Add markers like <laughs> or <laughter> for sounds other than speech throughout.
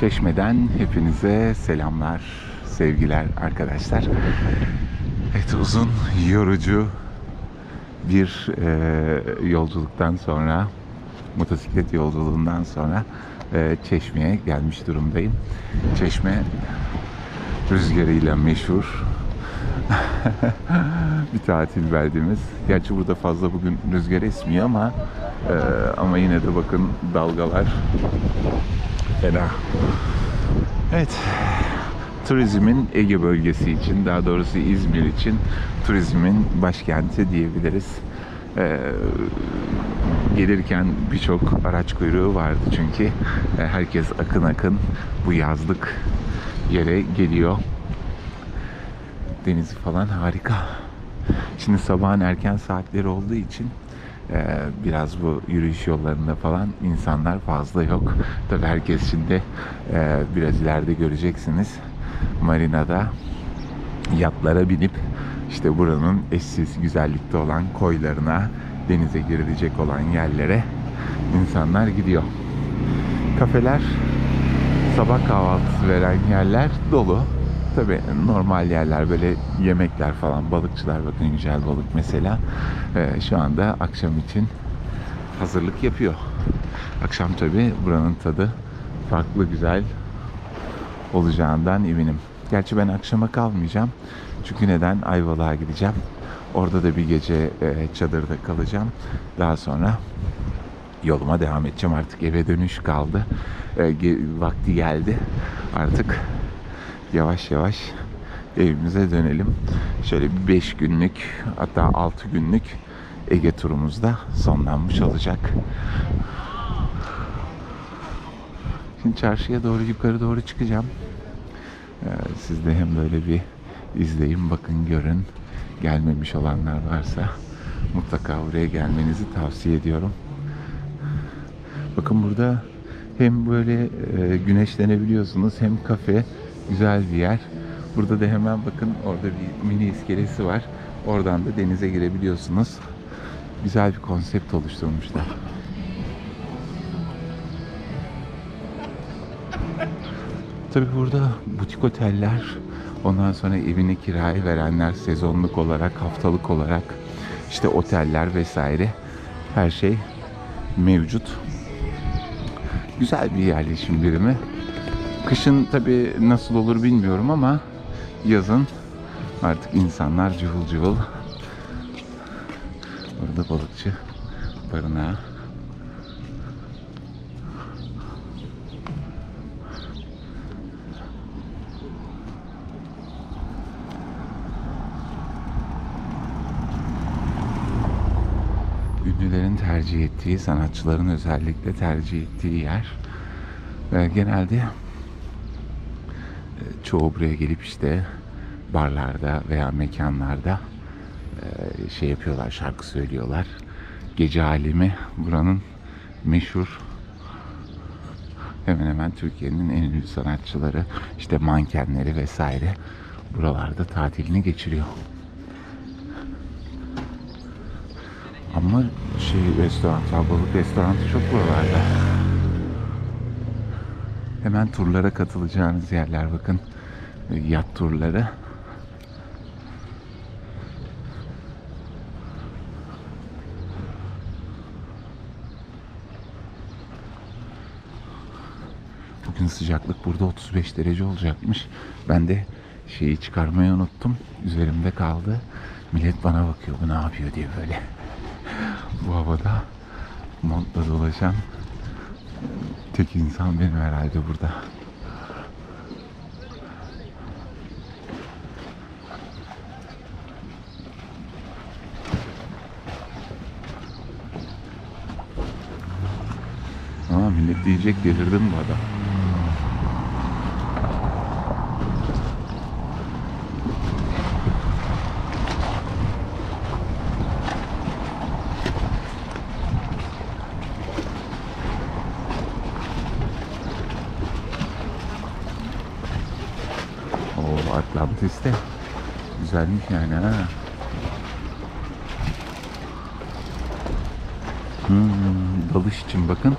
Çeşme'den hepinize selamlar, sevgiler arkadaşlar. Evet uzun, yorucu bir e, yolculuktan sonra, motosiklet yolculuğundan sonra e, Çeşme'ye gelmiş durumdayım. Çeşme rüzgarıyla meşhur <laughs> bir tatil beldemiz. Gerçi burada fazla bugün rüzgar esmiyor ama e, ama yine de bakın dalgalar fena. Evet. Turizmin Ege bölgesi için, daha doğrusu İzmir için turizmin başkenti diyebiliriz. Ee, gelirken birçok araç kuyruğu vardı çünkü Ee, herkes akın akın bu yazlık yere geliyor. Denizi falan harika. Şimdi sabahın erken saatleri olduğu için e, biraz bu yürüyüş yollarında falan insanlar fazla yok. <laughs> Tabii herkes şimdi e, biraz ileride göreceksiniz. Marinada yatlara binip işte buranın eşsiz güzellikte olan koylarına, denize girilecek olan yerlere insanlar gidiyor. Kafeler, sabah kahvaltısı veren yerler dolu. Tabii normal yerler böyle yemekler falan balıkçılar bakın güzel balık mesela Ee, şu anda akşam için hazırlık yapıyor. Akşam tabii buranın tadı farklı güzel olacağından eminim. Gerçi ben akşama kalmayacağım. Çünkü neden? Ayvalık'a gideceğim. Orada da bir gece e, çadırda kalacağım. Daha sonra yoluma devam edeceğim. Artık eve dönüş kaldı. E, vakti geldi. Artık yavaş yavaş evimize dönelim. Şöyle bir 5 günlük hatta 6 günlük Ege turumuz da sonlanmış olacak. Şimdi çarşıya doğru yukarı doğru çıkacağım. Ee, siz de hem böyle bir izleyin, bakın, görün. Gelmemiş olanlar varsa mutlaka buraya gelmenizi tavsiye ediyorum. Bakın burada hem böyle e, güneşlenebiliyorsunuz hem kafe güzel bir yer. Burada da hemen bakın orada bir mini iskelesi var. Oradan da denize girebiliyorsunuz. Güzel bir konsept oluşturmuşlar. Tabii burada butik oteller, ondan sonra evini kiraya verenler sezonluk olarak, haftalık olarak işte oteller vesaire her şey mevcut. Güzel bir yerleşim birimi. Kışın tabii nasıl olur bilmiyorum ama yazın artık insanlar cıvıl cıvıl. Burada balıkçı barınağı. ünlülerin tercih ettiği, sanatçıların özellikle tercih ettiği yer. Ve genelde çoğu buraya gelip işte barlarda veya mekanlarda e, şey yapıyorlar, şarkı söylüyorlar. Gece alemi buranın meşhur hemen hemen Türkiye'nin en ünlü sanatçıları, işte mankenleri vesaire buralarda tatilini geçiriyor. Ama şey restoran, balık restoranı çok buralarda. Hemen turlara katılacağınız yerler bakın. Yat turları. Bugün sıcaklık burada 35 derece olacakmış. Ben de şeyi çıkarmayı unuttum. Üzerimde kaldı. Millet bana bakıyor bu ne yapıyor diye böyle bu havada montla dolaşan tek insan benim herhalde burada. Ama millet diyecek delirdim bu adam. O Atlantis'te güzelmiş yani ha. Hmm, dalış için bakın.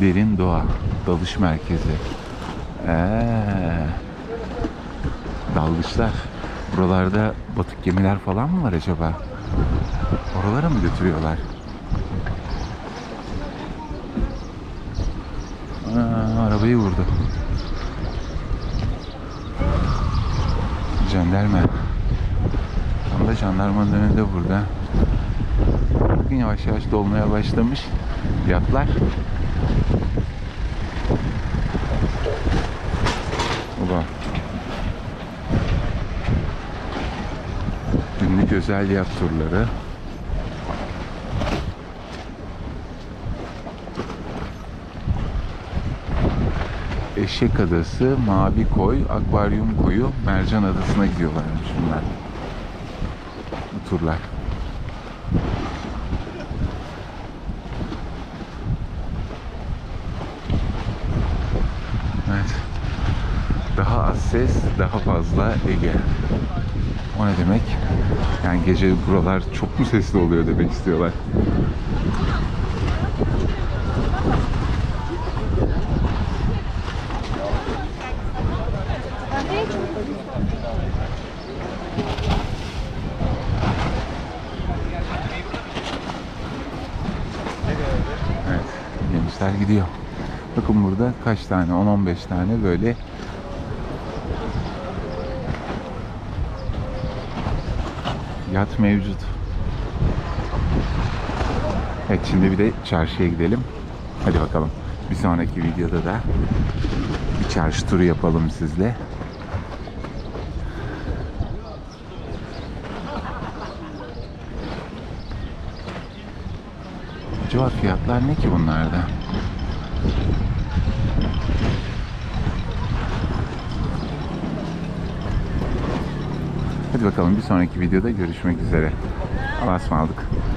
Derin Doğa Dalış Merkezi. Ee, dalgıçlar. Buralarda batık gemiler falan mı var acaba? Oralara mı götürüyorlar? Aa, arabayı vurdu. Jandarma. Tam da jandarmanın önünde burada. Bakın yavaş yavaş dolmaya başlamış fiyatlar. Ulan. Günlük özel yat turları. Eşek Adası, Mavi Koy, Akvaryum Koyu, Mercan Adası'na gidiyorlarmış bunlar. Bu turlar. Evet. Daha az ses, daha fazla Ege. O ne demek? Yani gece buralar çok mu sesli oluyor demek istiyorlar. Evet, gençler gidiyor. Bakın burada kaç tane, 10-15 tane böyle yat mevcut. Evet şimdi bir de çarşıya gidelim. Hadi bakalım. Bir sonraki videoda da bir çarşı turu yapalım sizle. Acaba fiyatlar ne ki bunlarda? Hadi bakalım bir sonraki videoda görüşmek üzere. Allah'a ısmarladık.